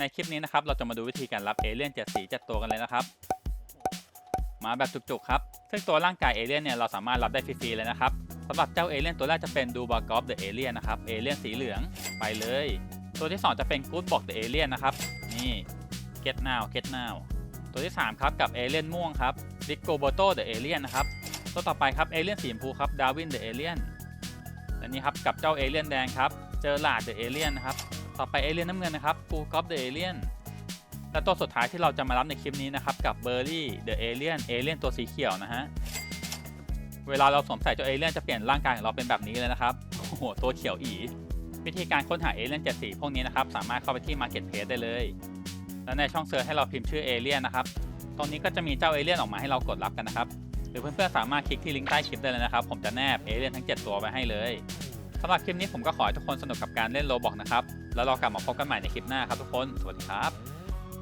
ในคลิปนี้นะครับเราจะมาดูวิธีการรับเอเลี่ยนเจ็ดสีเจ็ดตัวกันเลยนะครับ มาแบบจุกๆครับซึ่งตัวร่างกายเอเลี่ยนเนี่ยเราสามารถรับได้ฟรีๆเลยนะครับสำหรับเจ้าเอเลี่ยนตัวแรกจะเป็นดูบากอฟเดอะเอเลี่ยนนะครับเอเลี่ยนสีเหลืองไปเลย ตัวที่ 2 จะเป็นกู๊ดบอกเดอะเอเลี่ยนนะครับนี่เก็ตนาวเก็ตนาวตัวที่ 3 ครับกับเอเลี่ยนม่วงครับดิโกโบโตเดอะเอเลี่ยนนะครับตัวต่อไปครับเอเลี่ยนสีชมพูครับดาวินเดอะเอเลี่ยนและนี่ครับกับเจ้าเอเลี่ยนแดงครับ เจอหลาดเดอะเอเลียนนะครับ ต่อไปเอเลียนน้ำเงินนะครับฟูกอฟเดอะเอเลียนและตัวสุดท้ายที่เราจะมารับในคลิปนี้นะครับกับเบอร์รี่เดอะเอเลียนเอเลียนตัวสีเขียวนะฮะ เวลาเราสวมใส่เจ้าเอเลียนจะเปลี่ยนร่างกายของเราเป็นแบบนี้เลยนะครับ โอ้โห ตัวเขียวอี วิธีการค้นหาเอเลียนเจ็ดสีพวกนี้นะครับ สามารถเข้าไปที่ Marketplace ได้เลย และในช่องเซิร์ชให้เราพิมพ์ชื่อเอเลียนนะครับ ตรงนี้ก็จะมีเจ้าเอเลียนออกมาให้เรากดรับกันนะครับ หรือเพื่อนๆสามารถคลิกที่ลิงก์ใต้คลิปได้เลยนะครับ ผมจะแนบเอเลียนทั้ง 7 ตัวไว้ให้เลย สำหรับคลิปนี้ผมก็ขอให้ทุกคนสนุกกับการเล่นโลบอกนะครับ แล้วเรากลับมาพบกันใหม่ในคลิปหน้าครับทุกคน สวัสดีครับ